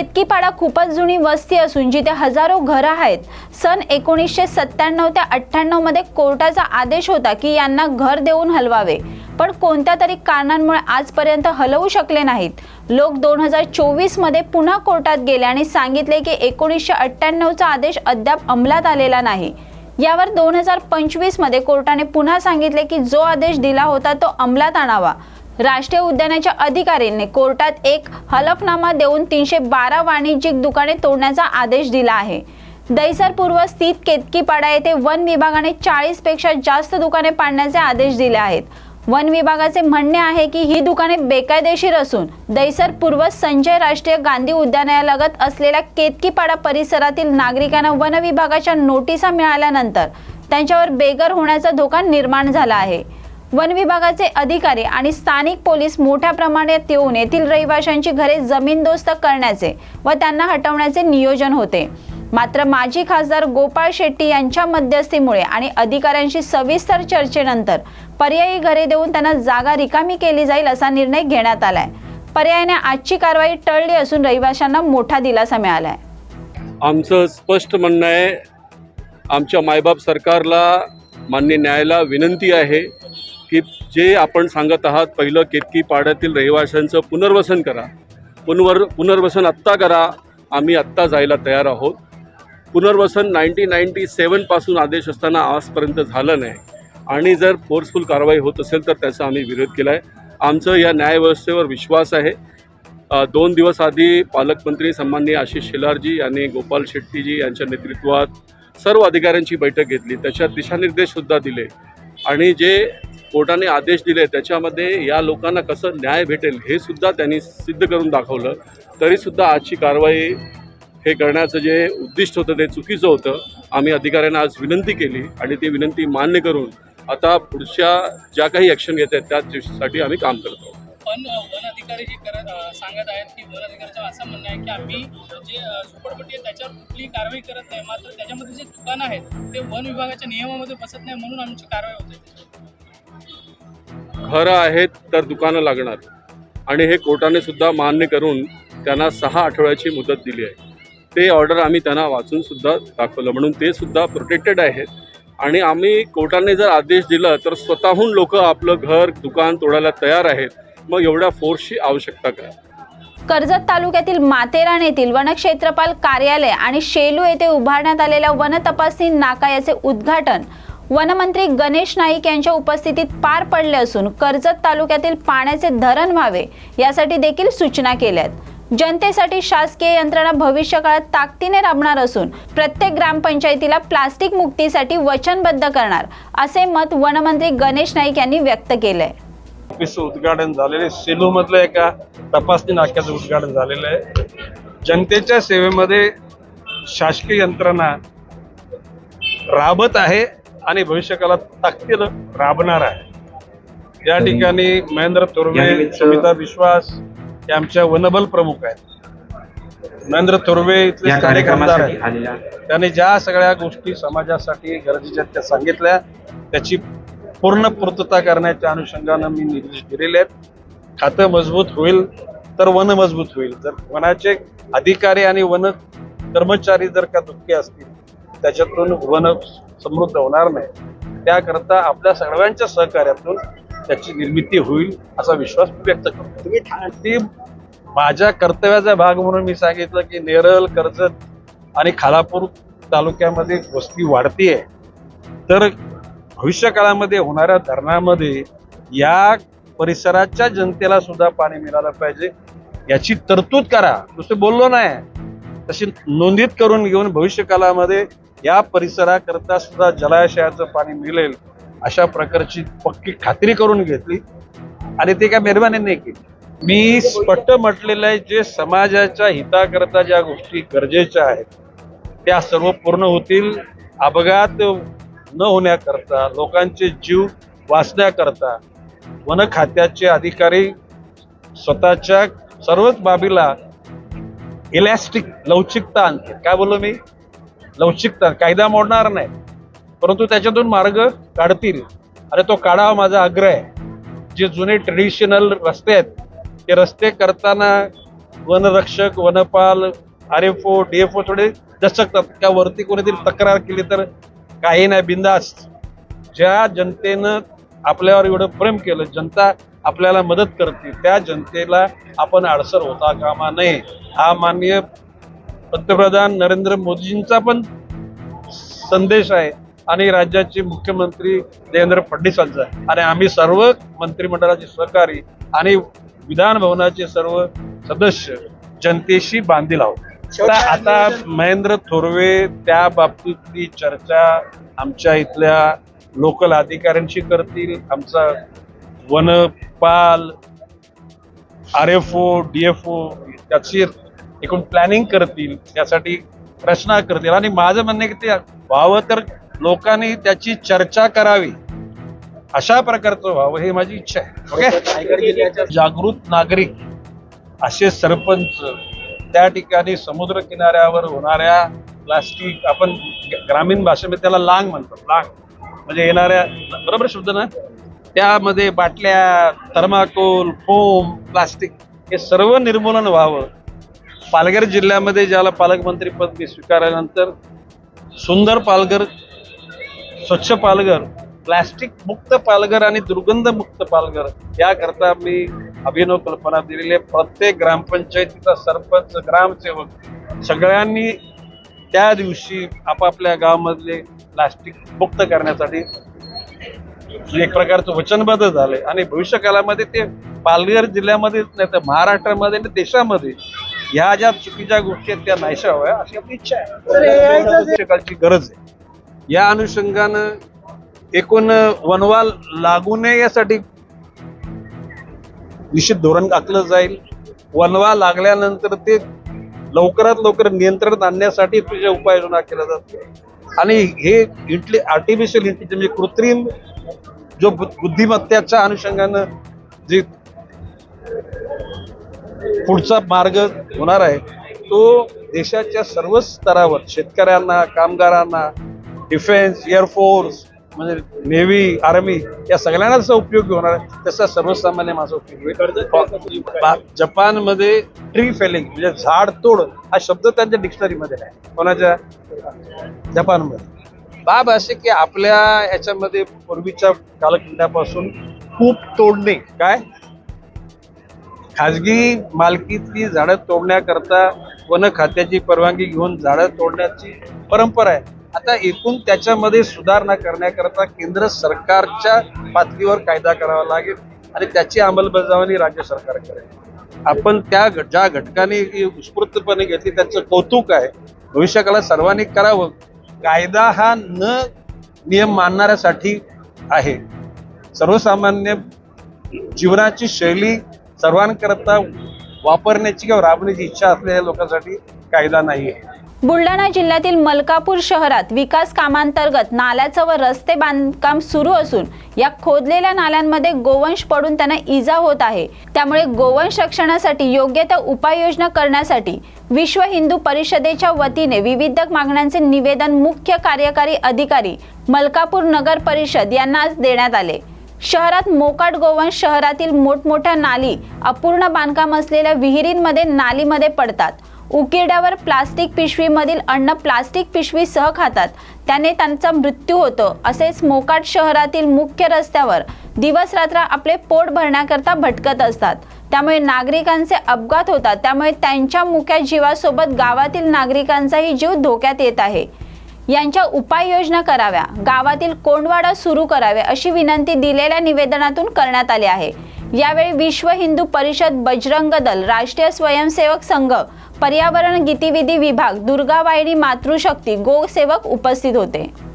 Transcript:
केतकीपाडा खूपच जुनी वस्ती असून जिथे हजारो घरं आहेत. सन एकोणीसशे सत्त्याण्णव ते अठ्ठ्याण्णवमध्ये कोर्टाचा आदेश होता की यांना घर देऊन हलवावे. पण कोणत्या तरी कारणांमुळे आजपर्यंत हलवू शकले नाहीत. लोक दोन हजार चोवीसमध्ये पुन्हा कोर्टात गेले आणि सांगितले की एकोणीसशे अठ्ठ्याण्णवचा आदेश अद्याप अंमलात आलेला नाही. यावर दोन हजार पंचवीसमध्ये कोर्टाने पुन्हा सांगितले की जो आदेश दिला होता तो अंमलात आणावा. राष्ट्रीय उद्यानाच्या अधिकाऱ्यांनी कोर्टात एक हलफनामा देऊन तीनशे बारा वाणिज्यिक दुकाने तोडण्याचा आदेश दिला आहे. दैसर पूर्व स्थित केतकीपाडा येथे वन विभागाने चाळीसपेक्षा जास्त दुकाने पाडण्याचे आदेश दिले आहेत. वन विभागाचे म्हणणे आहे की ही दुकाने बेकायदेशीर असून दैसर पूर्व संजय राष्ट्रीय गांधी उद्यानालगत असलेल्या केतकीपाडा परिसरातील नागरिकांना वन विभागाच्या नोटिसा मिळाल्यानंतर त्यांच्यावर बेघर होण्याचा धोका निर्माण झाला आहे. वन विभागाचे अधिकारी आणि स्थानिक पोलीस मोठ्या प्रमाणात येऊन येथील रहिवाशांची घरे जमीनदोस्त करण्याचे व त्यांना हटवण्याचे नियोजन होते. मात्र माजी खासदार गोपाळ शेट्टी यांच्या मध्यस्थीमुळे आणि अधिकाऱ्यांशी सविस्तर चर्चेनंतर पर्यायी घरे देऊन त्यांना जागा रिकामी केली जाईल असा निर्णय घेण्यात आलाय. पर्यायाने आजची कारवाई टळली असून रहिवाशांना मोठा दिलासा मिळालाय. आमचं स्पष्ट म्हणणं आहे आमच्या मायबाप सरकारला मान्य न्यायाला विनंती आहे. की जे आपण सांगत आहात पहिलं केतकी पाड्यातील रहिवाशांचं पुनर्वसन करा. पुनर्वर पुनर्वसन आत्ता करा. आम्ही आत्ता जायला तयार आहोत. पुनर्वसन नाईन्टीन नाईन्टी सेवनपासून आदेश असताना आजपर्यंत झालं नाही. आणि जर फोर्सफुल कारवाई होत असेल तर त्याचा आम्ही विरोध केला आहे आमचं या न्यायव्यवस्थेवर विश्वास आहे. दोन दिवस आधी पालकमंत्री सन्माननीय आशिष शेलारजी यांनी गोपाल शेट्टीजी यांच्या नेतृत्वात सर्व अधिकाऱ्यांची बैठक घेतली. त्याच्यात दिशानिर्देशसुद्धा दिले. आणि जे कोर्टाने आदेश दिले त्याच्यामध्ये या लोकांना कसं न्याय भेटेल हे सुद्धा त्यांनी सिद्ध करून दाखवलं. तरीसुद्धा आजची कारवाई हे करण्याचं जे उद्दिष्ट होतं ते चुकीचं होतं. आम्ही अधिकाऱ्यांना आज विनंती केली आणि ती विनंती मान्य करून आता पुढच्या ज्या काही ॲक्शन घेत आहेत त्यासाठी आम्ही काम करतो पण वन अधिकारी जे करत सांगत आहेत की वन अधिकाऱ्याचं असं म्हणणं आहे की आम्ही जे अ, झोपडपट्टी आहे त्याच्यावर कुठली कारवाई करत नाही. मात्र त्याच्यामध्ये जे दुकानं आहेत ते वन विभागाच्या नियमामध्ये बसत नाही म्हणून आमची कारवाई होते घरं आहेत तर दुकानं लागणार. आणि हे कोर्टाने सुद्धा मान्य करून त्यांना सहा आठवड्याची मुदत दिली आहे. ते ऑर्डर आम्ही त्यांना वाचून सुद्धा दाखवलं. म्हणून ते सुद्धा प्रोटेक्टेड आहेत. आणि आम्ही कोर्टाने जर आदेश दिला तर स्वतःहून लोक आपलं घर दुकान तोडायला तयार आहेत. मग एवढ्या फोर्सची आवश्यकता काय? कर्जत तालुक्यातील माथेरान येथील वनक्षेत्रपाल कार्यालय आणि शेलू येथे उभारण्यात आलेल्या वनतपासणी नाका याचे उद्घाटन वनमंत्री गणेश नाईक यांच्या उपस्थितीत पार पडले असून कर्जत तालुक्यातील पाण्याचे धरण व्हावे यासाठी देखील सूचना केल्यात जनतेसाठी शासकीय यंत्रणा भविष्यकाळात ताकदीने राबणार असून प्रत्येक ग्रामपंचायतीला प्लास्टिक मुक्तीसाठी वचनबद्ध करणार असे मत वनमंत्री गणेश नाईक यांनी व्यक्त केलंय ऑफिसचं उद्घाटन झालेले सेलू मधल्या एका तपासणी नाक्याचं उद्घाटन झालेलं आहे. जनतेच्या सेवेमध्ये शासकीय यंत्रणा राबत आहे. आणि भविष्यकाळात ताकदीनं राबणार आहे. या ठिकाणी महेंद्र थोरवे सुमिता विश्वास हे आमच्या वनबल प्रमुख आहेत. महेंद्र थोरवे इथले आहेत. आलेल्या त्याने ज्या सगळ्या गोष्टी समाजासाठी गरजेच्या त्या सांगितल्या. त्याची पूर्ण पूर्तता करण्याच्या अनुषंगानं मी निर्देश दिलेले आहेत. खातं मजबूत होईल तर वन मजबूत होईल. जर वनाचे अधिकारी आणि वन कर्मचारी जर का दुःखी असतील त्याच्यातून वन समृद्ध होणार नाही. त्याकरता आपल्या सर्वांच्या सहकार्यातून त्याची निर्मिती होईल असा विश्वास व्यक्त करतो. तुम्ही ती माझ्या कर्तव्याचा भाग म्हणून मी सांगितलं की नेरळ कर्जत आणि खालापूर तालुक्यामध्ये वस्ती वाढतीये. तर भविष्य काळामध्ये होणाऱ्या धरणामध्ये या परिसराच्या जनतेला सुद्धा पाणी मिळालं पाहिजे. याची तरतूद करा. नुसतं बोललो नाही. तशी नोंदीत करून घेऊन भविष्य काळामध्ये या परिसराकरता सुद्धा जलाशयाचं पाणी मिळेल अशा प्रकारची पक्की खात्री करून घेतली. आणि ते काय मेहरबानी नाही केली. मी स्पष्ट म्हटलेलं आहे जे समाजाच्या हिताकरता ज्या गोष्टी गरजेच्या आहेत त्या सर्व पूर्ण होतील. अपघात न होण्याकरता लोकांचे जीव वाचण्याकरता वन खात्याचे अधिकारी स्वतःच्या सर्वच बाबीला इलॅस्टिक लवचिकता आणते काय बोललो मी? लवचिकता कायदा मोडणार नाही. परंतु त्याच्यातून मार्ग काढतील. आणि तो काढावा माझा आग्रह आहे. जे जुने ट्रेडिशनल रस्ते आहेत ते रस्ते करताना वनरक्षक वनपाल R F O D F O थोडे दचकतात. त्या वरती कोणीतरी तक्रार केली तर काही नाही बिंदास. ज्या जनतेनं आपल्यावर एवढं प्रेम केलं जनता आपल्याला मदत करते त्या जनतेला आपण अडसर होता कामा नये. हा माननीय पंतप्रधान नरेंद्र मोदींचा पण संदेश आहे आणि राज्याचे मुख्यमंत्री देवेंद्र फडणवीसांचा आहे. आणि आम्ही सर्व मंत्रिमंडळाचे सहकारी आणि विधान भवनाचे सर्व सदस्य जनतेशी बांधील आहोत. आता आता महेंद्र थोरवे त्या बाबतीतली चर्चा आमच्या इथल्या लोकल अधिकाऱ्यांशी करतील. आमचा वनपाल R F O D F O त्याची एकूण प्लॅनिंग करतील त्यासाठी रचना करतील. आणि माझं म्हणणं आहे की ते व्हावं तर लोकांनी त्याची चर्चा करावी. अशा प्रकारचं व्हावं हे माझी इच्छा आहे. ओके जागृत नागरिक असे सरपंच त्या ठिकाणी समुद्र किनाऱ्यावर होणाऱ्या प्लास्टिक आपण ग्रामीण भाषेमध्ये त्याला लांग म्हणतो. लांग म्हणजे येणाऱ्या बरोबर शब्द ना? त्यामध्ये बाटल्या थर्माकोल फोम प्लास्टिक हे सर्व निर्मूलन व्हावं. पालघर जिल्ह्यामध्ये ज्याला पालकमंत्री पद मी स्वीकारल्यानंतर सुंदर पालघर स्वच्छ पालघर प्लास्टिक मुक्त पालघर आणि दुर्गंध मुक्त पालघर याकरता मी अभिनव कल्पना दिलेली आहे. प्रत्येक ग्रामपंचायतीचा सरपंच ग्रामसेवक सगळ्यांनी त्या दिवशी आपापल्या गावामधले प्लास्टिक मुक्त करण्यासाठी एक प्रकारचं वचनबद्ध झाले आणि भविष्य काळामध्ये ते पालघर जिल्ह्यामध्येच नाही तर महाराष्ट्रामध्ये आणि देशामध्ये ह्या ज्या चुकीच्या गोष्टी आहेत त्या नाहीशा व्हाव्या अशी आपली इच्छा आहे. गरज आहे. या अनुषंगानं एकूण वनवा लागू नये यासाठी निश्चित धोरण आखलं जाईल. वनवा लागल्यानंतर ते लवकरात लवकर नियंत्रणात आणण्यासाठी तुझ्या उपाययोजना केल्या जातात आणि हे इंटली आर्टिफिशियल इंटेलिजन्स म्हणजे कृत्रिम जो बुद्धिमत्तेच्या अनुषंगानं जे पुढचा मार्ग होणार आहे. तो देशाच्या सर्वच स्तरावर शेतकऱ्यांना कामगारांना डिफेन्स एअरफोर्स म्हणजे नेव्ही आर्मी या सगळ्यांना जसा उपयोगी होणार आहे तसा सर्वसामान्य माझा उपयोग जपानमध्ये ट्री फेलिंग म्हणजे झाड तोड हा शब्द त्यांच्या डिक्शनरीमध्ये आहे. कोणाच्या? जपानमध्ये. बाब असे की आपल्या याच्यामध्ये पूर्वीच्या कालखंडापासून खूप तोडणे काय? खाजगी मालकीतली झाडं तोडण्याकरता वन खात्याची परवानगी घेऊन झाडं तोडण्याची परंपरा आहे. आता एकूण त्याच्यामध्ये सुधारणा करण्याकरता केंद्र सरकारच्या पातळीवर कायदा करावा लागेल आणि त्याची अंमलबजावणी राज्य सरकार करेल. आपण त्या ज्या घटकाने उत्स्फूर्तपणे घेतली त्याचं कौतुक आहे. भविष्यकाळात सर्वांनी करावं. कायदा हा न नियम मानणाऱ्यासाठी आहे. सर्वसामान्य जीवनाची शैली सर्वांकरता वापरण्याची किंवा राबण्याची इच्छा असलेल्या लोकांसाठी कायदा नाही आहे. बुलढाणा जिल्ह्यातील मलकापूर शहरात विकास कामांतर्गत नाल्याचं व रस्ते बांधकाम सुरू असून या खोदलेल्या नाल्यांमध्ये गोवंश पडून त्यांना इजा होत आहे. त्यामुळे गोवंश रक्षणासाठी योग्य त्या उपाययोजना करण्यासाठी विश्व हिंदू परिषदेच्या वतीने विविध मागण्यांचे निवेदन मुख्य कार्यकारी अधिकारी मलकापूर नगर परिषद यांना आज देण्यात आले. शहरात मोकाट गोवंश शहरातील मोठमोठ्या नाली अपूर्ण बांधकाम असलेल्या विहिरींमध्ये नालीमध्ये पडतात. उकिरड्यावर प्लास्टिक पिशवीमधील अन्न प्लास्टिक पिशवीसह खातात. त्याने त्यांचा मृत्यू होतो असेच मोकाट शहरातील मुख्य रस्त्यावर दिवस रात्र आपले पोट भरण्याकरता भटकत असतात. त्यामुळे नागरिकांचे अपघात होतात. त्यामुळे त्यांच्या मुक्या जीवासोबत गावातील नागरिकांचाही जीव धोक्यात येत आहे. यांच्या उपाययोजना कराव्या गावातील कोंडवाडा सुरू करावे अशी विनंती दिलेल्या निवेदनातून करण्यात आली आहे. यावेळी विश्व हिंदू परिषद बजरंग दल राष्ट्रीय स्वयंसेवक संघ पर्यावरण गतिविधी विभाग दुर्गा मातृशक्ती गोसेवक उपस्थित होते.